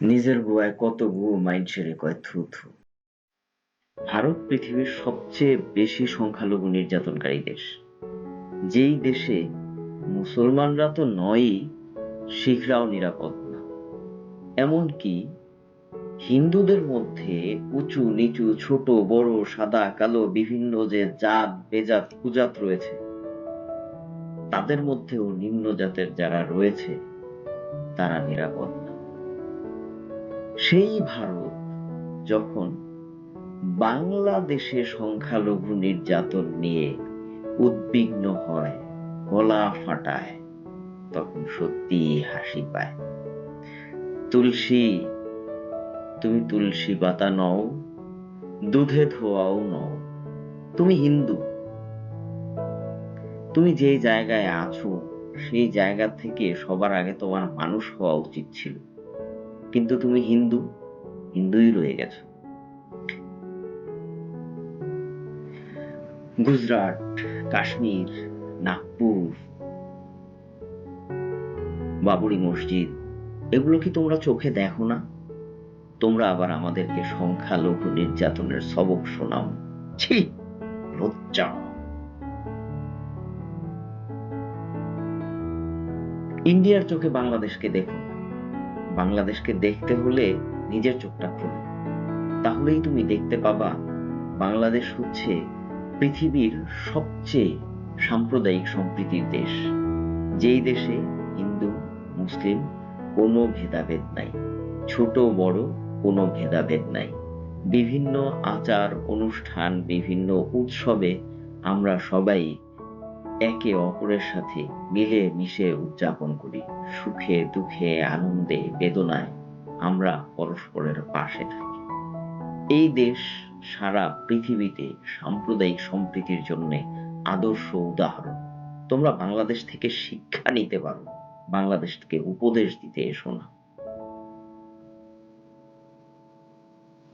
নিজের গোয়ায় কত গু মাইনষেরে কয় থু থু। ভারত পৃথিবীর সবচেয়ে বেশি সংখ্যালঘু নির্যাতনকারী দেশ। যেই দেশে মুসলমানরা তো নয়ই, শিখরাও নিরাপদ না। এমনকি হিন্দুদের মধ্যে উঁচু, নিচু, ছোট, বড়, সাদা, কালো, বিভিন্ন যে জাত, বেজাত, কুজাত রয়েছে, তাদের মধ্যেও নিম্ন জাতের যারা রয়েছে, তারা নিরাপদ সেই ভারত যখন বাংলাদেশে সংখ্যালঘু নির্যাতন নিয়ে উদ্বিগ্ন হয়, গলা ফাটায়, তখন সত্যি হাসি পায়। তুলসী, তুমি তুলসী পাতা নও, দুধে ধোয়াও নও, তুমি হিন্দু। তুমি যে জায়গায় আছো, সেই জায়গা থেকে সবার আগে তোমার মানুষ হওয়া উচিত ছিল। কিন্তু তুমি হিন্দু, হিন্দুই রয়ে গেছো। গুজরাট, কাশ্মীর, নাগপুর, বাবরি মসজিদ, এগুলো কি তোমরা চোখে দেখো না? তোমরা আবার আমাদেরকে সংখ্যালঘু নির্যাতনের সবক শোনাও। ছি, লজ্জা। ইন্ডিয়ার চোখে বাংলাদেশকে দেখো বাংলাদেশকে দেখতে হলে নিজের চোখটা খোলো। তাহলেই তুমি দেখতে পাবা বাংলাদেশ হচ্ছে পৃথিবীর সবচেয়ে সাম্প্রদায়িক সম্প্রীতির দেশ। যেই দেশে হিন্দু, মুসলিম কোনো ভেদাভেদ নাই, ছোট, বড় কোনো ভেদাভেদ নাই। বিভিন্ন আচার, অনুষ্ঠান, বিভিন্ন উৎসবে আমরা সবাই একে অপরের সাথে মিলে মিশে উদযাপন করি। সুখে, দুঃখে, আনন্দে, বেদনায় আমরা পরস্পরের পাশে থাকি। এই দেশ সারা পৃথিবীতে সাম্প্রদায়িক সম্প্রীতির জন্য আদর্শ উদাহরণ। তোমরা বাংলাদেশ থেকে শিক্ষা নিতে পারো। বাংলাদেশ থেকে উপদেশ দিতে এসো না।